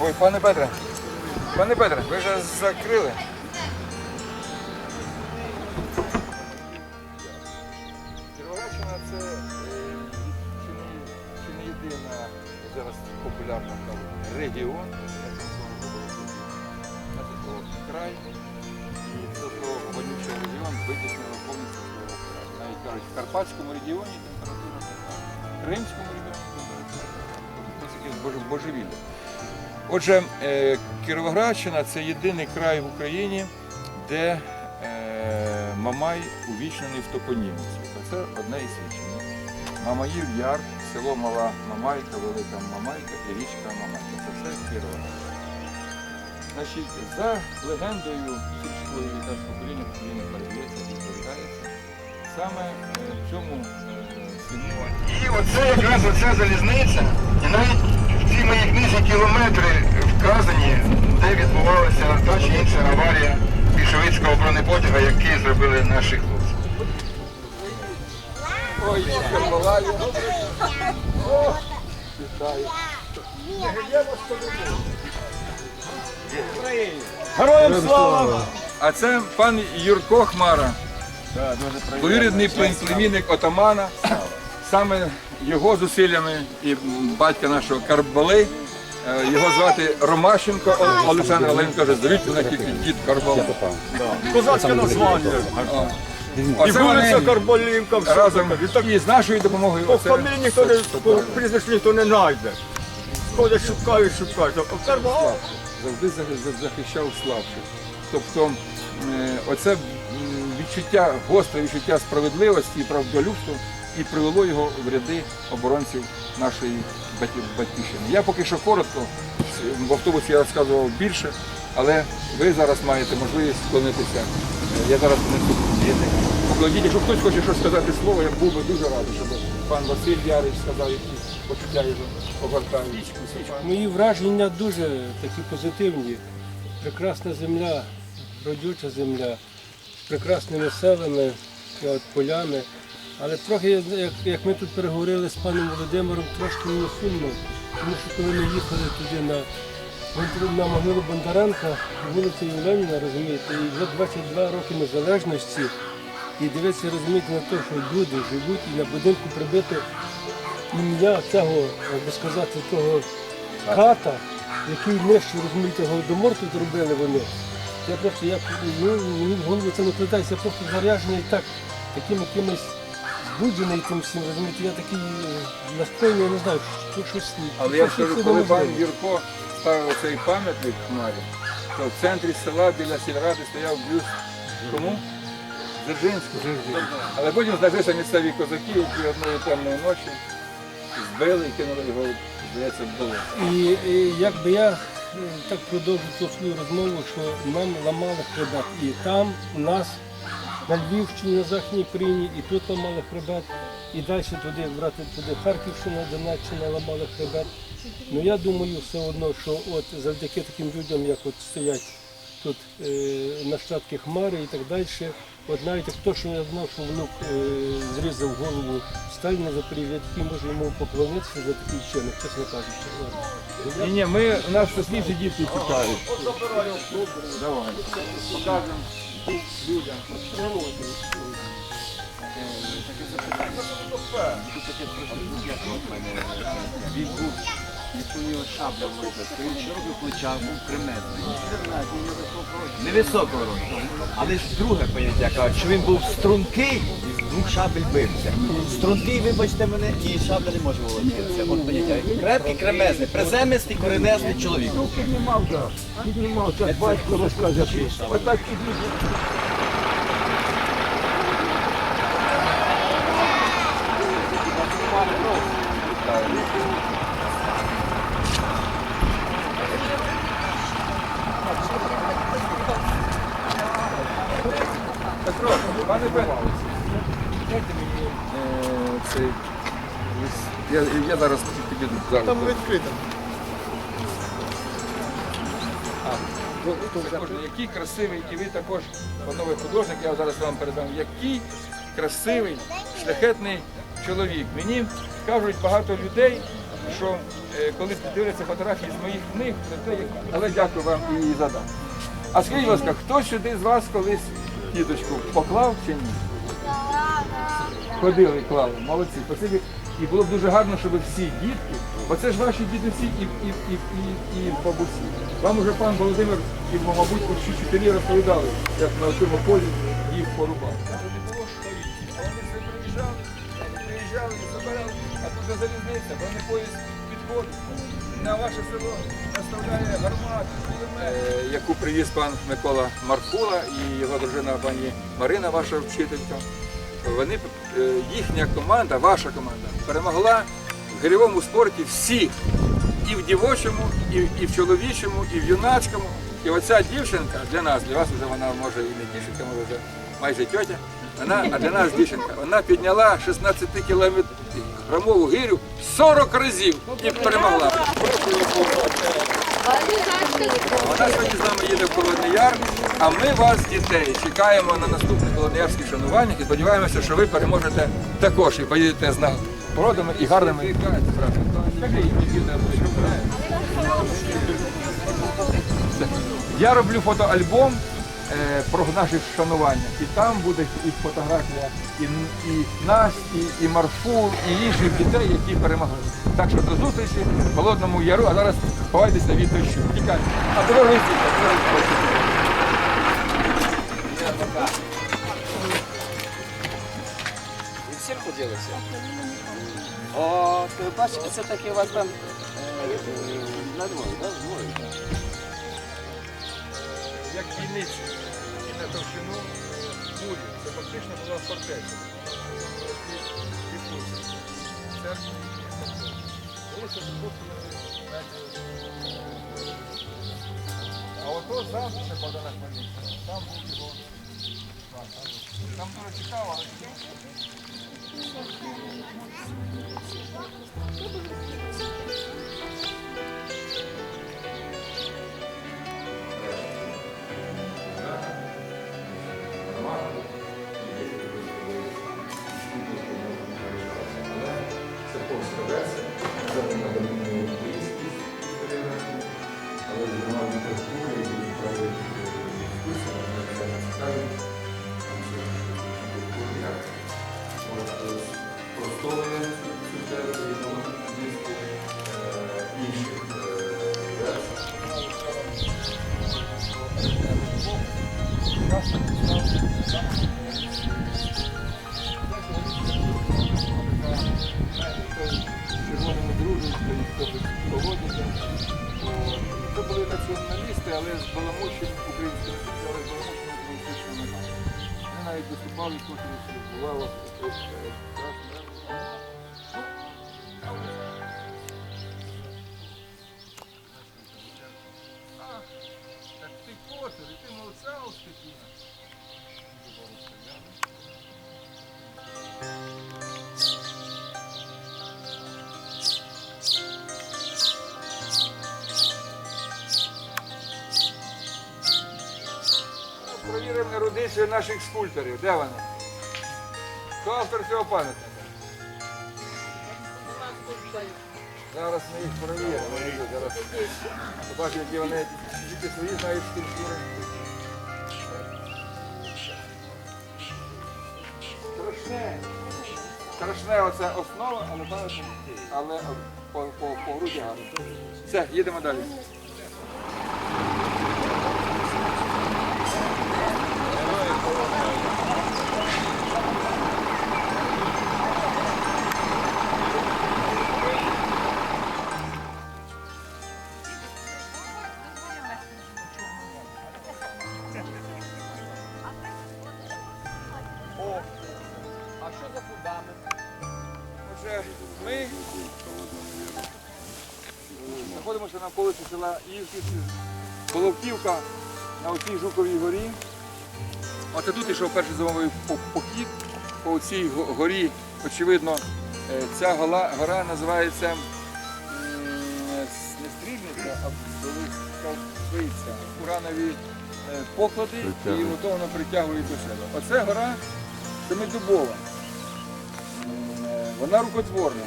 Пане Петре, пане Петре, ви вже закрили? Кіровоградщина це е, чи не, чи не єдина зараз популярна регіон, це було, край. І це слово вонючий регіон витіснило повністю слово край. Навіть кажуть, в Карпатському регіоні температура така, в Кримському регіоні температура така. Ось якесь божевілля. Отже, е, Кіровоградщина це єдиний край в Україні, де е, Мамай увічнений в топоніміці. Це одне із свідчень. Мамаїв Яр, село Мала Мамайка, Велика Мамайка і річка Мамайка. Це все Кіровоград. Значить, за легендою сільської та покоління покоління передається і зберігається саме в цьому е, селі. І оце якраз оця залізниця, і навіть цій моїй книзі кілометри вказані, де відбувалася та чи інша аварія більшовицького бронепотяга, який зробили наші хлопці. Ой. О. Героям слава! А це пан Юрко Хмара, двоюрідний племінник отамана. Саме його зусиллями і батька нашого Карбали. е, Його звати Ромащенко Ол- Олександр, але він каже, звідти мене тільки дід Карбала. Козацьке названня. І вулиця вони все разом. І так і з нашою допомогою. по фамілії ніхто не, по прізвищу ніхто не знайде. Ходять, шукають, шукають. Карбал, завжди захищав слабших. Тобто е, оце відчуття, гостре відчуття справедливості і правдолюбства і привело його в ряди оборонців нашої батьківщини. Я поки що коротко, в автобусі я розказував більше, але ви зараз маєте можливість склонитися. Я зараз несу квіти. Покладіть, якщо хтось хоче щось сказати слово, я був би дуже радий, щоб пан Василь Ярич сказав, які почуття його огортають. Мої враження дуже такі позитивні. Прекрасна земля, родюча земля, з прекрасними селами, полями. Але трохи, як, як ми тут переговорили з паном Володимиром, трошки мені сумно, тому що коли ми їхали туди на, на могилу Бондаренка, вулиця Євленіна, розумієте, і вже 22 роки незалежності, і дивитися, розумієте, на те, що люди живуть і на будинку прибито ім'я цього, як би сказати, того ката, який нижче, розумієте, голодомор тут робили вони. Я просто, я, ну, мені в голову це не я просто заряджений так, таким якимось збуджений тим всім, розумієте, я такий е, настроєний, я не знаю, що щось. Але я скажу, коли пан. Юрко ставив цей пам'ятник хмарі, то в центрі села біля сільради стояв бюст кому? Дзержинського. Але потім знайшлися місцеві козаки, які одної темної ночі збили і кинули його, здається, в долу. І, і якби я е, так продовжу цю свою розмову, що нам ламали хребет. І там у нас на Львівщині, на Західній Україні, і тут ламали хребет, і далі туди брати туди Харківщина, Донеччина ламали хребет. Ну я думаю все одно, що от завдяки таким людям, як от стоять тут е, нащадки Хмари і так далі. От навіть хто, що я знав, що внук е, зрізав голову Сталіна за привід, який може йому поклонитися за такий чинок, чесно кажучи. Ладно. Ні, ні, ми, у нас дітки тікають. Давай. Покажемо людям. Він був, якщо у нього шабля вийшла, то він широкий плечах був кремезний. Невисокого росту. Але ж друге поняття кажуть, що він був стрункий і з двох шабель бився. Стрункий, вибачте мене, і шабля не може володітися. От поняття. Крепкий, кремезний, приземистий, коренесний чоловік. батько розказує. Отак Петро, пане Петро, дайте мені е, цей лист. Я, я зараз підійду. Зараз. Там відкрито. Який красивий, і ви також, панове художник, я зараз вам передам, який красивий, шляхетний чоловік. Мені кажуть багато людей, що е, коли дивляться фотографії з моїх книг, то те, як... але дякую вам і за дар. А скажіть, будь ласка, хто сюди з вас колись кіточку поклав чи ні? Ходили і клали, молодці. Спасибі. І було б дуже гарно, щоб всі дітки, бо це ж ваші дідусі і, і, і, і, і бабусі. Вам уже пан Володимир і, мабуть, усі вчителі розповідали, як на цьому полі їх порубали. Вони все приїжджали, приїжджали, забирали, а тут за залізниця, бронепоїзд підходить. На ваше село наставляє гармату, кулемет. Яку привіз пан Микола Маркула і його дружина пані Марина, ваша вчителька. Вони е, їхня команда, ваша команда, перемогла в гирьовому спорті всіх. І в дівочому, і, і в чоловічому, і в юнацькому. І оця дівчинка для нас, для вас вже вона може і не дівчинка, може вже майже тьотя. Вона, а для нас дівчинка, вона підняла 16 кілограмову гирю 40 разів і перемогла. Вона сьогодні з нами їде в Холодний Яр, а ми вас, дітей, чекаємо на наступне холодноярське шанування і сподіваємося, що ви переможете також і поїдете з нагородами і гарними. Я роблю фотоальбом про наше вшанування. І там буде і фотографія і, і нас, і, і і інших дітей, які перемогли. Так що до зустрічі в Холодному Яру, а зараз ховайтеся від дощу. Тікайте. А дорогою І всім поділиться. О, ти бачиш, це таки у вас там е, е, на двоє, да? Двоє. Як дільниці і на товщину мурі. Це фактично була фортеця. А ото завжди це Богдана Хмельницького. Там був його. Там дуже цікаво. Це націоналісти, але з баламучим українським баламучим українським Вони навіть виступали, котрі бувало. Так Ерудицію наших скульпторів. Де вони? Хто автор цього пам'ятника? Зараз ми їх перевіримо. Зараз побачимо, які вони тільки свої знають скульптури. Страшне. Страшне оце основа, але але по, по, по груді гарно. Все, їдемо далі. Знаходимося на вулиці села Івківці, Головківка на оцій Жуковій горі. Оце тут йшов перший зимовий по- похід по цій горі. Очевидно, е, ця гола- гора називається не стрільниця, а блискавиця. Уранові е, поклади і ото воно притягує до себе. Оце гора семидубова. Е, Вона рукотворна.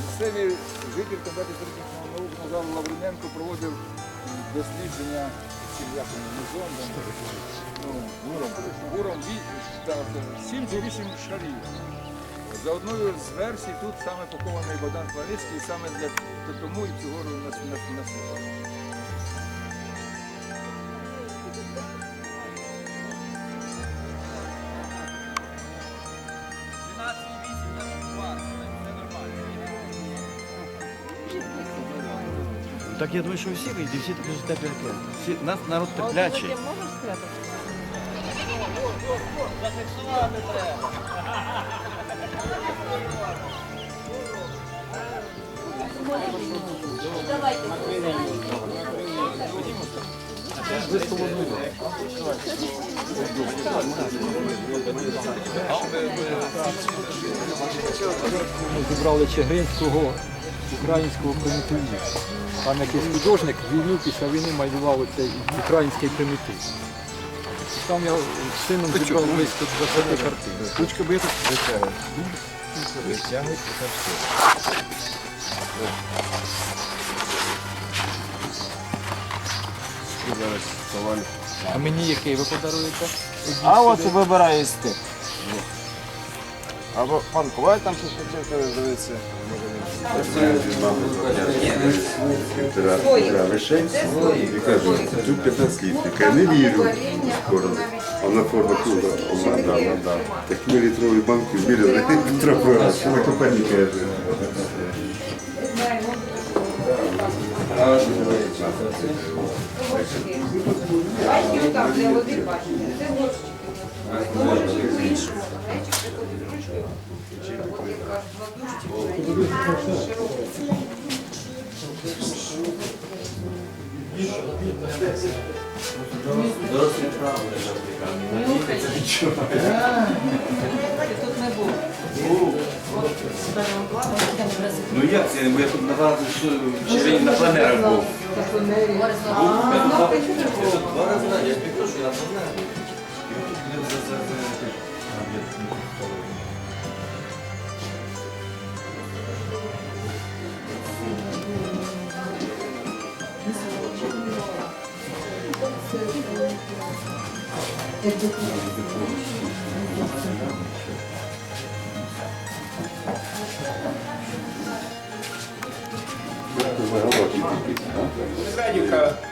місцеві житель Кам'янець наук Назар Лавриненко проводив дослідження цим музоном, ну, гуром, гуром ві- так, сім чи вісім шарів. За одною з версій тут саме похований Богдан Хмельницький, саме для тому і цього нас насипали. Так я думаю, що всі вийде, всі такі ж теплі. Всі, нас народ терплячий. Ми зібрали Чигиринського українського примітивізму. Там якийсь художник війну після війни малював цей український примітив. І Там я з сином зібрав близько 20 картин. Ручка би я тут витягує. Витягує, це все. І зараз соваль. А мені який ви подаруєте? А от вибирає з тих. Або пан Коваль там щось хотів передивитися. Півтора півтора Вишенського і кажу, тут 15 літрів. Я не вірю. Скоро. Вона форма круга. Вона, да, вона, да. Так ми літрові банки вміряли трохи раз. Паніка, я живу. Бачите, там, де води бачите, це горщики. Горщики по-іншому. Приходить ручкою. От. Тут не. Ну як це? Бо я тут на що на планерах був. Два рази, я не що я на планерах.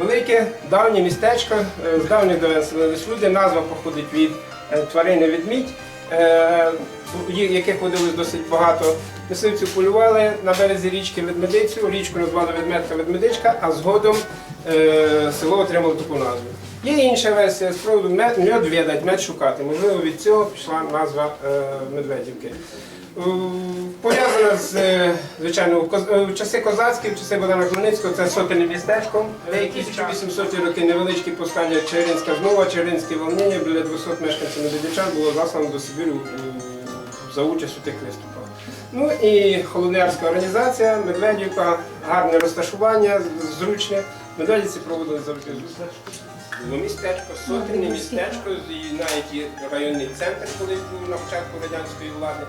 Велике, давнє містечко, е, з давніх давен селились люди. Назва походить від е, тварини ведмідь, е, яких водилось досить багато. Мисливці полювали на березі річки Ведмедицю, річку назвали Ведмедка Ведмедичка, а згодом е, село отримало таку назву. Є інша версія з приводу мед, мед відать, мед шукати. Можливо, від цього пішла назва е, Медведівки. Пов'язана з, е, звичайно, в е, часи козацькі, в часи Богдана Хмельницького, це сотенне містечко. Деякі 1800 роки невеличкі повстання Черинська змова, Черинське волнення, біля 200 мешканців медведичан було заслано до Сибіру за участь у тих виступах. Ну і холоднярська організація, Медведівка, гарне розташування, зручне. Медведівці проводили завжди зустрічі. Було містечко, сотенне містечко, і навіть районний центр колись був на початку радянської влади.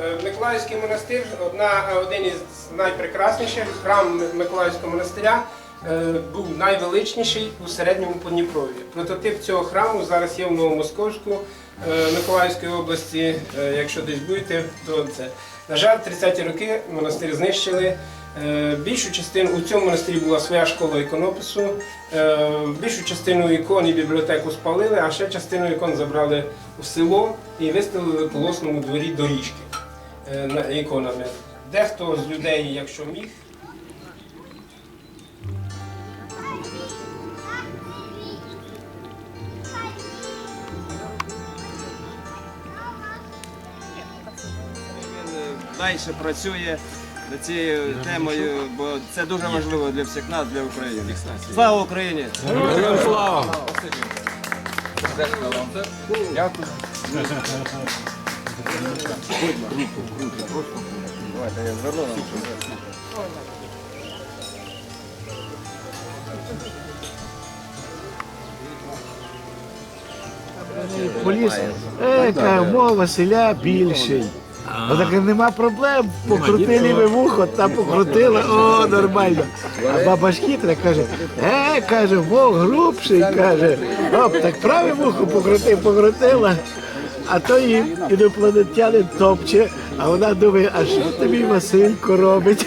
Е, Миколаївський монастир одна, один із найпрекрасніших. Храм Миколаївського монастиря е, був найвеличніший у середньому Подніпров'ї. Прототип цього храму зараз є в Новомосковську е, Миколаївської області. Якщо десь будете, то це. На жаль, 30-ті роки монастир знищили. Більшу частину у цьому монастирі була своя школа іконопису. Е, Більшу частину ікон і бібліотеку спалили, а ще частину ікон забрали у село і виставили в колосному дворі до річки е, на- іконами. Дехто з людей, якщо міг, Він далі працює цією темою, бо це дуже важливо для всіх нас, для України. Слава Україні! Дякую. Давайте я зверну. Поліс. Ека, мова селя більший. Вона каже, нема проблем. Покрути ліве вухо, та покрутила, о, нормально. А баба ж хитра каже, е, каже, Бог грубший, каже. Оп, так праве вухо покрутив, покрутила. А то її інопланетянин топче, а вона думає, а що тобі Василько робить?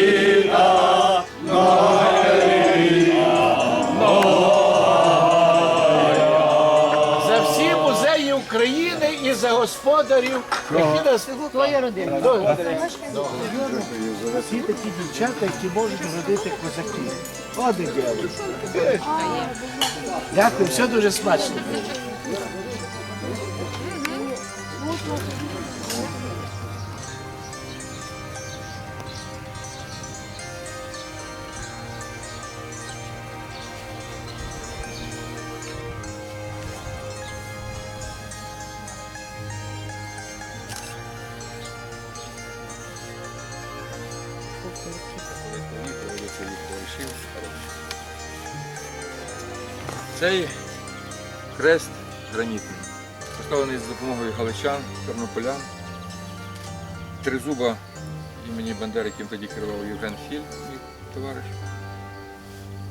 господарів, які нас твоя родина. Всі такі дівчата, які можуть родити козаків. І діло. Дякую, все дуже смачно. Цей хрест гранітний, поставлений з допомогою галичан, тернополян, тризуба імені Бандери, яким тоді керував Євген Філь, мій товариш.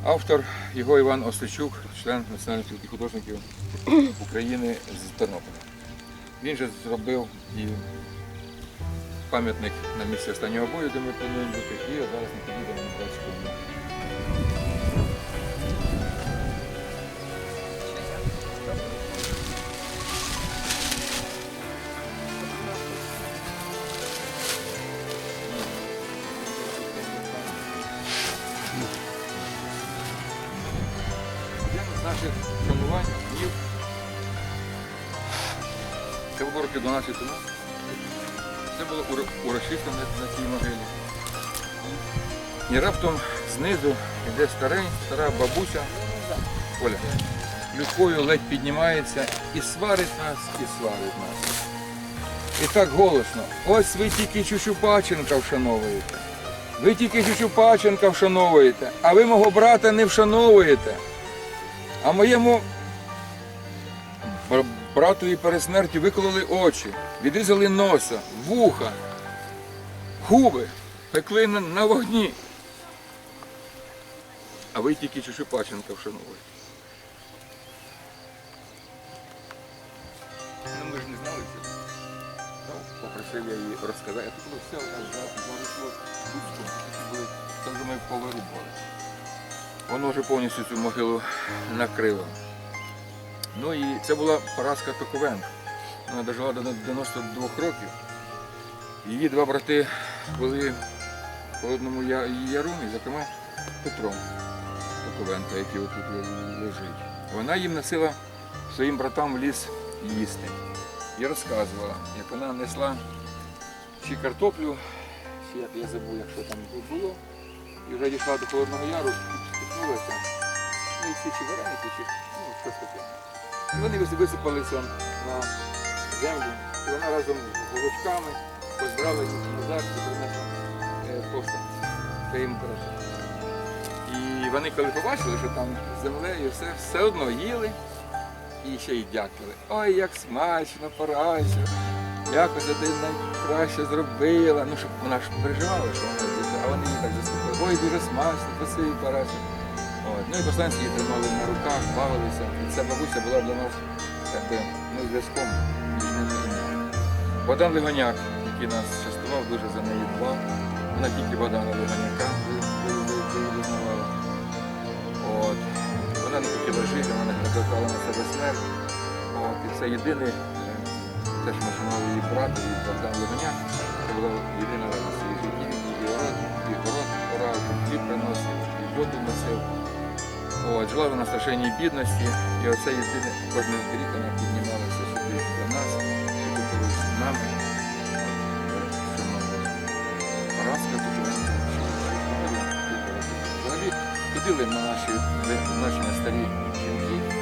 Автор його Іван Осичук, член Національної спілки художників України з Тернополя. Він же зробив і пам'ятник на місці останнього бою, де ми плануємо бути, і зараз ми підійдемо на Братську бою. Це було років 12 тому. Це було урочисто на, цій могилі. І раптом знизу йде старий, стара бабуся Оля. Людкою ледь піднімається і сварить нас, і сварить нас. І так голосно. Ось ви тільки Чучупаченка вшановуєте. Ви тільки Чучупаченка вшановуєте, а ви мого брата не вшановуєте. А моєму братові перед смертю викололи очі, відрізали носа, вуха, губи, пекли на, вогні. А ви тільки Чучупаченка вшановуєте. Ну, ми ж не знали цього. Ну, попросив я її розказати. Тут було все у нас за- заросло кустом. Такі були, Це вже ми повирубали. Воно вже повністю цю могилу накрило. Ну і це була Параска Токовенко. Вона дожила до 92 років. Її два брати були по одному яру, і, зокрема Петром Токовенко, який отут лежить. Вона їм носила своїм братам в ліс їсти. І розказувала, як вона несла чи картоплю, чи як я забув, як що там було, і вже дійшла до Холодного Яру, спіткнулася. Ну і ці чи вареники, чи ну, щось таке. Вони вис- висипалися на землю, і вона разом з волочками позбирала їх назад і принесла е, повстанці. Це їм. І вони коли побачили, що там землею все, все одно їли і ще й дякували. Ой, як смачно, парася. Якось ти найкраще зробила. Ну, щоб вона ж переживала, що вона дуже, а вони її так заслухали. Ой, дуже смачно, спасибі, парася. Ну і посланці її тримали на руках, бавилися. І ця бабуся була для нас якби, ну, зв'язком між ними і нами. Богдан Легоняк, який нас частував, дуже за неї дбав. Вона тільки Богдана Легоняка ви- ви- ви- ви- визнавала. От. Вона не хотіла жити, вона не заклала на себе смерть. От. І це єдиний, е, те, що ми шанували її брат, і Богдан Легоняк, це була єдина її житті. Він її город, і город орав, і хліб приносив, і воду носив. От, Жила вона в страшенній бідності. І оце єдине, кожен рік вона піднімалася сюди до нас, сюди поруч з нами. Параска тут Взагалі ходили на наші наші на старі жінки.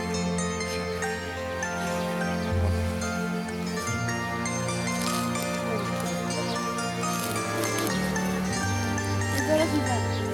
Дорогі